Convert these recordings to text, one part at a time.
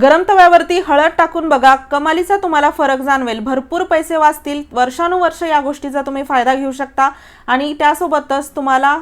गरम तव्यावरती हळद टाकून बघा. कमालीचा तुम्हाला फरक जाणवेल. भरपूर पैसे वाचतील. वर्षानुवर्ष या गोष्टीचा तुम्ही फायदा घेऊ शकता. आणि त्यासोबतच तुम्हाला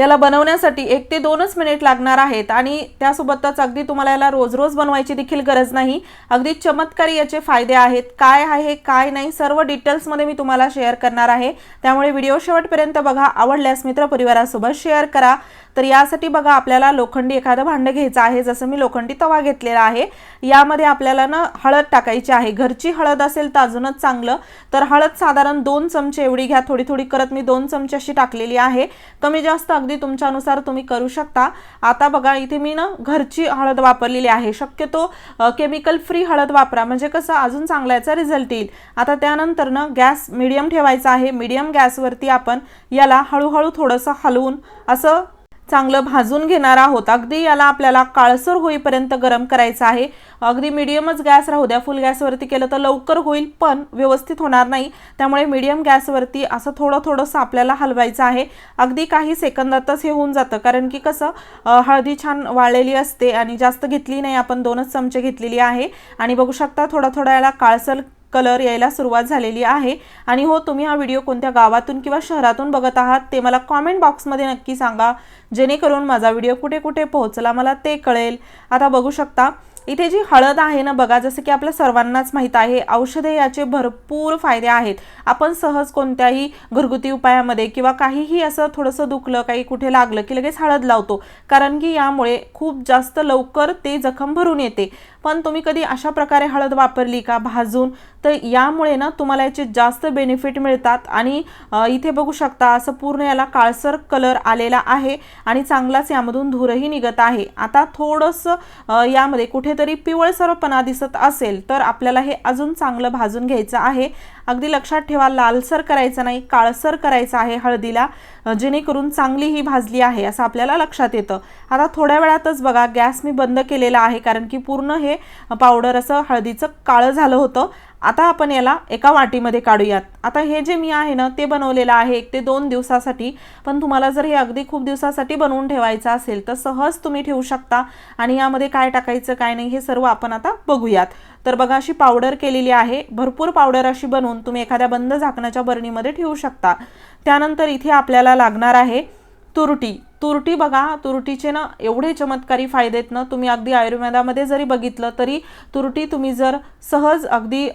याला बनवण्यासाठी एक ते दोनच मिनिट लागणार आहेत आणि त्यासोबतच अगदी तुम्हाला याला रोज रोज बनवायची देखील गरज नाही. अगदी चमत्कारी याचे फायदे आहेत. काय आहे काय नाही सर्व डिटेल्समध्ये मी तुम्हाला शेअर करणार आहे. त्यामुळे व्हिडिओ शेवटपर्यंत बघा. आवडल्यास मित्रपरिवारासोबत शेअर करा. तर यासाठी बघा आपल्याला लोखंडी एखादं भांडं घ्यायचं आहे. जसं मी लोखंडी तवा घेतलेला आहे. यामध्ये आपल्याला ना हळद टाकायची आहे. घरची हळद असेल तर अजूनच चांगलं. तर हळद साधारण दोन चमचे एवढी घ्या. थोडी थोडी करत मी दोन चमचे अशी टाकलेली आहे. कमी जास्त अगदी तुमच्यानुसार तुम्ही करू शकता. आता बघा इथे मी ना घरची हळद वापरलेली आहे. शक्यतो केमिकल फ्री हळद वापरा. म्हणजे कसं अजून चांगला याचा रिझल्ट येईल. आता त्यानंतर ना गॅस मिडियम ठेवायचा आहे. मिडियम गॅसवरती आपण याला हळूहळू थोडंसं हलवून असं चांगलं भाजून घेणार आहोत. अगदी याला आपल्याला काळसर होईपर्यंत गरम करायचं आहे. अगदी मिडियमच गॅस राहू द्या. फुल गॅसवरती केलं तर लवकर होईल पण व्यवस्थित होणार नाही. त्यामुळे मिडियम गॅसवरती असं थोडं थोडंसं आपल्याला हलवायचं आहे. अगदी काही सेकंदातच हे होऊन जातं. कारण की कसं हळदी छान वाळलेली असते आणि जास्त घेतली नाही. आपण दोनच चमचे घेतलेली आहे. आणि बघू शकता थोडा थोडा याला काळसर कलर यायला सुरुवात झालेली आहे. आणि हो तुम्ही हा व्हिडिओ कोणत्या गावातून किंवा शहरातून बघत आहात ते मला कॉमेंट बॉक्समध्ये नक्की सांगा. जेणेकरून माझा व्हिडिओ कुठे कुठे पोहोचला मला ते कळेल. आता बघू शकता इथे जी हळद आहे ना बघा जसं की आपल्या सर्वांनाच माहीत आहे औषधे याचे भरपूर फायदे आहेत. आपण सहज कोणत्याही घरगुती उपायामध्ये किंवा काहीही असं थोडंसं दुखलं काही कुठे लागलं की लगेच हळद लावतो. कारण की यामुळे खूप जास्त लवकर ते जखम भरून येते. पण तुम्ही कधी अशा प्रकारे हळद वापरली का भाजून? तर यामुळे ना तुम्हाला याचे जास्त बेनिफिट मिळतात. आणि इथे बघू शकता असं पूर्ण याला काळसर कलर आलेला आहे आणि चांगलाच यामधून धूरही निघत आहे. आता थोडंसं यामध्ये कुठेतरी पिवळसरपणा दिसत असेल तर आपल्याला हे अजून चांगलं भाजून घ्यायचं आहे. अगदी लक्षात ठेवा लालसर करायचं नाही काळसर करायचं आहे हळदीला. जेणेकरून चांगली ही भाजली आहे असं आपल्याला लक्षात येतं. आता थोड्या वेळातच बघा गॅस मी बंद केलेला आहे कारण की पूर्ण हे पावडर असं हळदीचं काळं झालं होतं. आता आपण याला एका वाटीमध्ये काढूयात. आता हे जे मी आहे ना ते बनवलेलं आहे एक ते दोन दिवसासाठी. पण तुम्हाला जर हे अगदी खूप दिवसासाठी बनवून ठेवायचं असेल तर सहज तुम्ही ठेवू शकता. आणि यामध्ये काय टाकायचं काय नाही हे सर्व आपण आता बघूयात. तर बघा अशी पावडर केलेली आहे. भरपूर पावडर अशी बनवून तुम्ही एखाद्या बंद झाकणाच्या बरणीमध्ये ठेवू शकता. त्यानंतर इथे आपल्याला लागणार आहे तुरटी. तुरटी बघा तुरटीचे ना एवढे चमत्कारी फायदे आहेत ना तुम्ही अगदी आयुर्वेदामध्ये जरी बघितलं तरी तुरटी तुम्ही जर सहज अगदी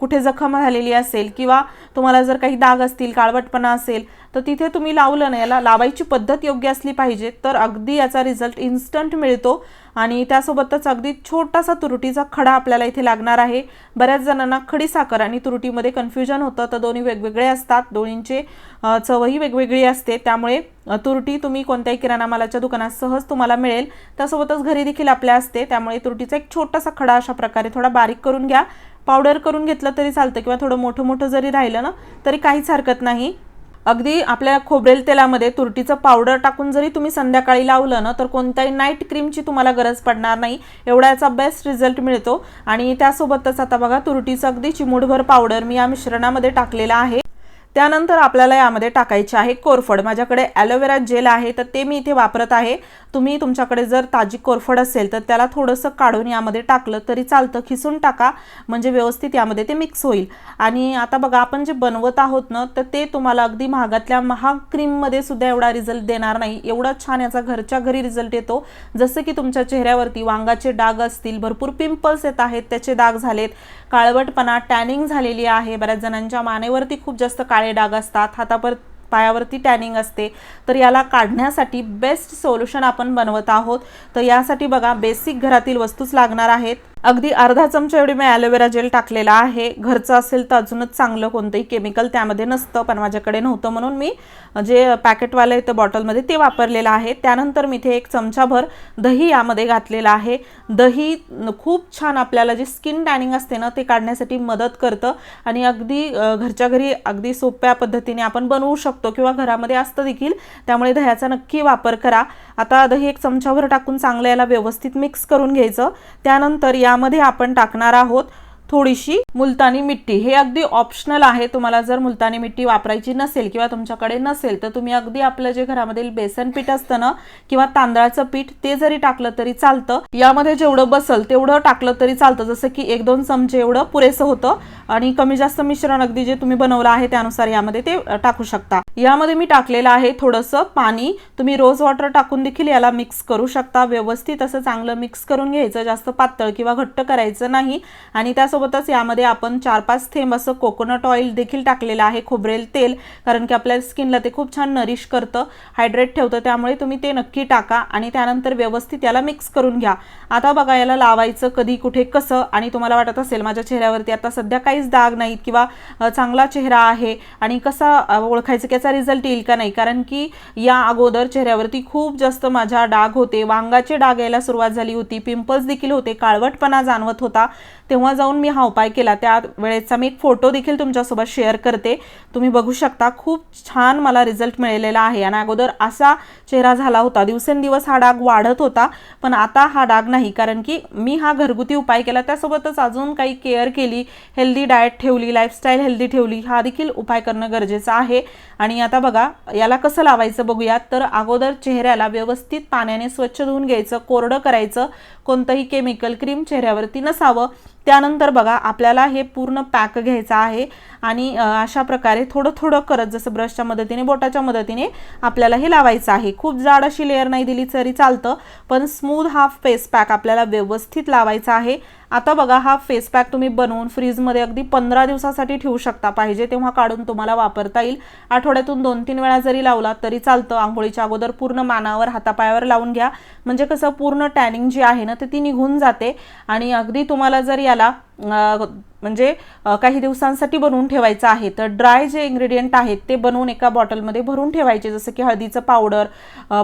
कुठे जखम झालेली असेल किंवा तुम्हाला जर काही दाग असतील काळवटपणा असेल तर तिथे तुम्ही लावलं ना याला लावायची पद्धत योग्य असली पाहिजे तर अगदी याचा रिझल्ट इन्स्टंट मिळतो. आणि त्यासोबतच अगदी छोटासा तुरटीचा खडा आपल्याला इथे लागणार आहे. बऱ्याच जणांना खडी साखर आणि तुरटीमध्ये कन्फ्युजन होतं. तर दोन्ही वेगवेगळे असतात. दोन्हींचे चवही वेगवेगळी असते. त्यामुळे तुरटी तुम्ही कोणत्याही किराणा मालाच्या दुकानात सहज तुम्हाला मिळेल. त्यासोबतच घरी देखील आपल्या असते. त्यामुळे तुरटीचा एक छोटासा खडा अशा प्रकारे थोडा बारीक करून घ्या. पावडर करून घेतलं तरी चालतं किंवा थोडं मोठं मोठं जरी राहिलं ना तरी काहीच हरकत नाही. अगदी आपल्या खोबरेल तेलामध्ये तुरटीचं पावडर टाकून जरी तुम्ही संध्याकाळी लावलं ना तर कोणत्याही नाईट क्रीमची तुम्हाला गरज पडणार नाही. एवढा याचा बेस्ट रिझल्ट मिळतो. आणि त्यासोबतच आता बघा तुरटीचं अगदी चिमूटभर पावडर मी या मिश्रणामध्ये टाकलेलं आहे. त्यानंतर आपल्याला यामध्ये टाकायचे आहे कोरफड. माझ्याकडे ॲलोवेरा जेल आहे तर ते मी इथे वापरत आहे. तुम्ही तुमच्याकडे जर ताजी कोरफड असेल तर त्याला थोडंसं काढून यामध्ये टाकलं तरी चालतं. खिसून टाका म्हणजे व्यवस्थित यामध्ये ते मिक्स होईल. आणि आता बघा आपण जे बनवत आहोत ना तर ते तुम्हाला अगदी महागातल्या महाग क्रीममध्ये सुद्धा एवढा रिझल्ट देणार नाही. एवढा छान याचा घरच्या घरी रिझल्ट येतो. जसं की तुमच्या चेहऱ्यावरती वांगाचे डाग असतील भरपूर पिंपल्स येत आहेत त्याचे डाग झालेत. काळवटपणा टॅनिंग झालेली आहे. बऱ्याच जणांच्या मानेवरती खूप जास्त काळे डाग असतात हातापर पायावरती टॅनिंग असते तर याला काढण्यासाठी बेस्ट सोल्युशन आपण बनवत आहोत. तर यासाठी बघा बेसिक घरातील वस्तूच लागणार आहेत. अगदी अर्धा चमचा एवढी मी ॲलोवेरा जेल टाकलेला आहे. घरचं असेल तर अजूनच चांगलं कोणतंही केमिकल त्यामध्ये नसतं पण माझ्याकडे नव्हतं म्हणून मी जे पॅकेटवालं येतं बॉटलमध्ये ते वापरलेलं आहे. त्यानंतर मी इथे एक चमचाभर दही यामध्ये घातलेलं आहे. दही खूप छान आपल्याला जे स्किन टॅनिंग असते ना ते काढण्यासाठी मदत करतं आणि अगदी घरच्या घरी अगदी सोप्या पद्धतीने आपण बनवू शकतो किंवा घरामध्ये असतं देखील. त्यामुळे दह्याचा नक्की वापर करा. आता दही एक चमचाभर टाकून चांगलं याला व्यवस्थित मिक्स करून घ्यायचं. त्यानंतर या यामध्ये आपण टाकणार आहोत थोडीशी मुलतानी मिट्टी. हे अगदी ऑप्शनल आहे. तुम्हाला जर मुलतानी मिट्टी वापरायची नसेल किंवा तुमच्याकडे नसेल तर तुम्ही अगदी आपलं जे घरामधील बेसन पीठ असतं ना किंवा तांदळाचं पीठ ते जरी टाकलं तरी चालतं. यामध्ये जेवढं बसल तेवढं टाकलं तरी चालतं. जसं की एक दोन चमचे एवढं पुरेसं होतं. आणि कमी जास्त मिश्रण अगदी जे तुम्ही बनवलं आहे त्यानुसार यामध्ये ते टाकू शकता. यामध्ये मी टाकलेलं आहे थोडंसं पाणी. तुम्ही रोज वॉटर टाकून देखील याला मिक्स करू शकता. व्यवस्थित असं चांगलं मिक्स करून घ्यायचं. जास्त पातळ किंवा घट्ट करायचं नाही. आणि त्यासोबतच यामध्ये आपण चार पाच थेंब असं कोकोनट ऑइल देखील टाकलेलं आहे खोबरेल तेल कारण की आपल्या स्किनला ते खूप छान नरिश करतं हायड्रेट ठेवतं त्यामुळे तुम्ही ते नक्की टाका आणि त्यानंतर व्यवस्थित याला मिक्स करून घ्या. आता बघा याला लावायचं कधी कुठे कसं आणि तुम्हाला वाटत असेल माझ्या चेहऱ्यावरती आता सध्या काहीच दाग नाहीत किंवा चांगला चेहरा आहे आणि कसा ओळखायचं की याचा रिझल्ट येईल का नाही? कारण की या अगोदर चेहऱ्यावरती खूप जास्त माझ्या डाग होते वांगाचे डाग यायला सुरुवात झाली होती पिंपल्स देखील होते काळवटपणा जाणवत होता. तेव्हा जाऊन मी हा उपाय केला. त्या वेळेचा मी एक फोटो देखील तुमच्यासोबत शेअर करते. तुम्ही बघू शकता खूप छान मला रिझल्ट मिळालेला आहे. आणि अगोदर असा चेहरा झाला होता. दिवसेंदिवस हा डाग वाढत होता पण आता हा डाग नाही. कारण की मी हा घरगुती उपाय केला. त्यासोबतच अजून काही केअर केली हेल्दी डाएट ठेवली लाईफस्टाईल हेल्दी ठेवली हा देखील उपाय करणं गरजेचं आहे. आणि आता बघा याला कसं लावायचं बघूयात तर अगोदर चेहऱ्याला व्यवस्थित पाण्याने स्वच्छ धुवून घ्यायचं कोरडं करायचं. कोणतंही केमिकल क्रीम चेहऱ्यावरती नसावं. त्यानंतर बघा आपल्याला हे पूर्ण पॅक घ्यायचं आहे आणि अशा प्रकारे थोडं थोडं करत जसं ब्रशच्या मदतीने बोटाच्या मदतीने आपल्याला हे लावायचं आहे. खूप जाड अशी लेअर नाही दिली तरी चालतं पण स्मूथ हा फेस पॅक आपल्याला व्यवस्थित लावायचा आहे. आता बघा हा फेस पॅक तुम्ही बनवून फ्रीजमध्ये अगदी पंधरा दिवसासाठी ठेवू शकता. पाहिजे तेव्हा काढून तुम्हाला वापरता येईल. आठवड्यातून दोन तीन वेळा जरी लावला तरी चालतं. आंघोळीच्या अगोदर पूर्ण मानावर हातापायावर लावून घ्या. म्हणजे कसं पूर्ण टॅनिंग जी आहे ना तर ती निघून जाते. आणि अगदी तुम्हाला जर याला म्हणजे काही दिवसांसाठी बनवून ठेवायचं आहे. तर ड्राय जे इन्ग्रेडियंट आहेत ते बनवून एका बॉटलमध्ये भरून ठेवायचे. जसं की हळदीचं पावडर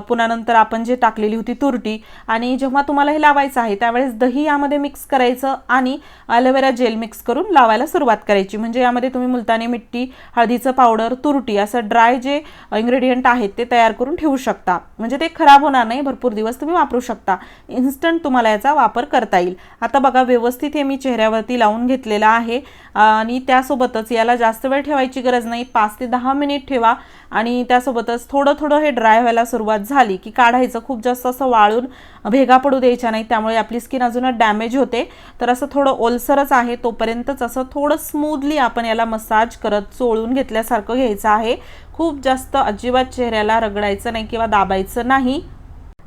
पुन्हा नंतर आपण जे टाकलेली होती तुरटी. आणि जेव्हा तुम्हाला हे लावायचं आहे त्यावेळेस दही यामध्ये मिक्स करायचं आणि ॲलोवेरा जेल मिक्स करून लावायला सुरुवात करायची. म्हणजे यामध्ये तुम्ही मुलतानी मिट्टी हळदीचं पावडर तुरटी असं ड्राय जे इन्ग्रेडियंट आहेत ते तयार करून ठेवू शकता. म्हणजे ते खराब होणार नाही भरपूर दिवस तुम्ही वापरू शकता. इन्स्टंट तुम्हाला याचा वापर करता येईल. आता बघा व्यवस्थित हे मी चेहऱ्यावर चेहऱ्यावरती लावून घेतलेलं आहे. आणि त्यासोबतच याला जास्त वेळ ठेवायची गरज नाही. पाच ते दहा मिनिट ठेवा. आणि त्यासोबतच थोडं थोडं हे ड्राय व्हायला सुरुवात झाली की काढायचं. खूप जास्त असं वाळून भेगा पडू द्यायच्या नाही. त्यामुळे आपली स्किन अजूनच डॅमेज होते. तर असं थोडं ओलसरच आहे. तोपर्यंतच असं थोडं स्मूथली आपण याला मसाज करत चोळून घेतल्यासारखं घ्यायचं आहे. खूप जास्त अजिबात चेहऱ्याला रगडायचं नाही किंवा दाबायचं नाही.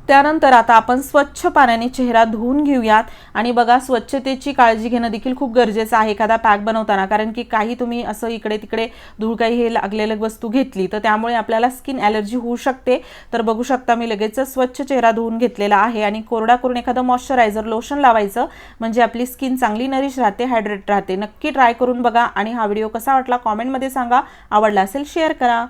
त्यानंतर आता आपण स्वच्छ पाण्याने चेहरा धुवून घेऊयात. आणि बघा स्वच्छतेची काळजी घेणं देखील खूप गरजेचं आहे एखादा पॅक बनवताना. कारण की काही तुम्ही असं इकडे तिकडे धूळ काही हे लागलेलं वस्तू घेतली तर त्यामुळे आपल्याला स्किन ॲलर्जी होऊ शकते. तर बघू शकता मी लगेच स्वच्छ चेहरा धुवून घेतलेला आहे. आणि कोरडा करून एखादं मॉइश्चरायझर लोशन लावायचं म्हणजे आपली स्किन चांगली नरिश राहते हायड्रेट राहते. नक्की ट्राय करून बघा. आणि हा व्हिडिओ कसा वाटला कॉमेंटमध्ये सांगा. आवडला असेल शेअर करा.